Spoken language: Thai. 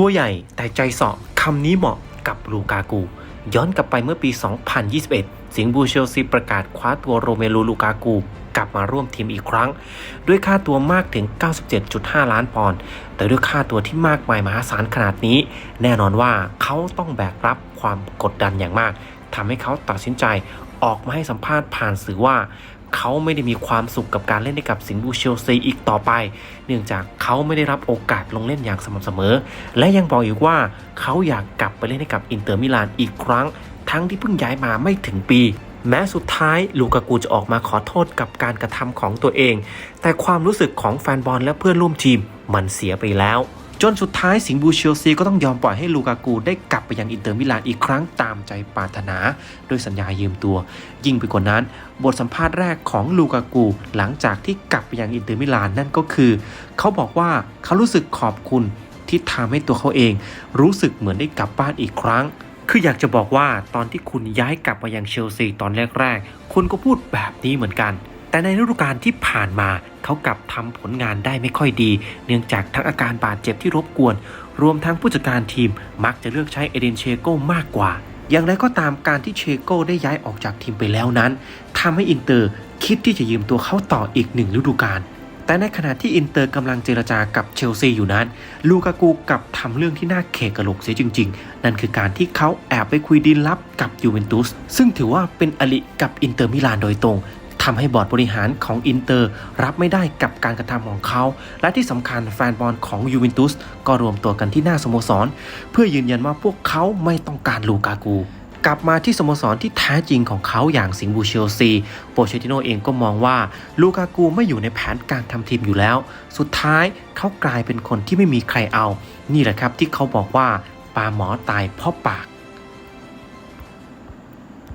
ตัวใหญ่แต่ใจเสาะคำนี้เหมาะกับลูกากู ย้อนกลับไปเมื่อปี 2021 สิงห์บูเชลซีประกาศคว้าตัวโรเมลูลูกากู กลับมาร่วมทีมอีกครั้ง ด้วยค่าตัวมากถึง 97.5 ล้านปอนด์แต่ด้วยค่าตัวที่มากมายมหาศาลขนาดนี้ แน่นอนว่าเขาต้องแบกรับความกดดันอย่างมากทำให้เขาตัดสินใจออกมาให้สัมภาษณ์ผ่านสื่อว่า เขาไม่ได้มีความสุขกับการเล่นให้กับสิงห์บูเชลซีอีกต่อไป เนื่องจากเขาไม่ได้รับโอกาสลงเล่นอย่างสม่ำเสมอ และยังบอกอีกว่าเขาอยากกลับไปเล่นให้กับอินเตอร์มิลานอีกครั้ง ทั้งที่เพิ่งย้ายมาไม่ถึงปี แม้สุดท้ายลูกากูจะออกมาขอโทษกับการกระทำของตัวเอง แต่ความรู้สึกของแฟนบอลและเพื่อนร่วมทีมมันเสียไปแล้ว จนสุดท้ายสิงห์บูเชลซีก็ต้องยอมปล่อยให้ลูกากูได้กลับไปยังอินเตอร์มิลานอีกครั้งตามใจปรารถนาด้วยสัญญายืมตัว ยิ่งไปกว่านั้น บทสัมภาษณ์แรกของลูกากู หลังจากที่กลับไปยังอินเตอร์มิลานนั่นก็คือ เขาบอกว่าเขารู้สึกขอบคุณที่ทำให้ตัวเขาเอง รู้สึกเหมือนได้กลับบ้านอีกครั้งคืออยากจะบอกว่าตอนที่คุณย้ายกลับมายังเชลซีตอนแรกๆ คุณก็พูดแบบนี้เหมือนกัน แต่ในฤดูกาลที่ผ่านมาเขากลับทำผลงานได้ไม่ค่อยดี เนื่องจากทั้งอาการบาดเจ็บที่รบกวน รวมทั้งผู้จัดการทีมมักจะเลือกใช้เอเดนเชโก้มากกว่า อย่างไรก็ตามการที่เชโก้ได้ย้ายออกจากทีมไปแล้วนั้นทำให้อินเตอร์คิดที่จะยืมตัวเขาต่ออีกหนึ่งฤดูกาลแต่ในขณะที่อินเตอร์กำลังเจรจากับเชลซีอยู่นั้น ลูกากูกลับทำเรื่องที่น่าเขกกระโหลกเสียจริง ๆ นั่นคือการที่เขาแอบไปคุยดีลลับกับยูเวนตุสซึ่งถือว่าเป็นอลิกับอินเตอร์มิลานโดยตรง ทำให้บอร์ดบริหารของอินเตอร์รับไม่ได้กับการกระทำของเขา และที่สำคัญแฟนบอลของยูเวนตุสก็รวมตัวกันที่หน้าสโมสร เพื่อยืนยันว่าพวกเขาไม่ต้องการลูกากูกลับมาที่สโมสรที่แท้จริงของเขาอย่างสิงห์บูเชลซี โปเชติโนเองก็มองว่าลูกากูไม่อยู่ในแผนการทำทีมอยู่แล้ว สุดท้ายเขากลายเป็นคนที่ไม่มีใครเอา นี่แหละครับที่เขาบอกว่าปลาหมอตายเพราะปาก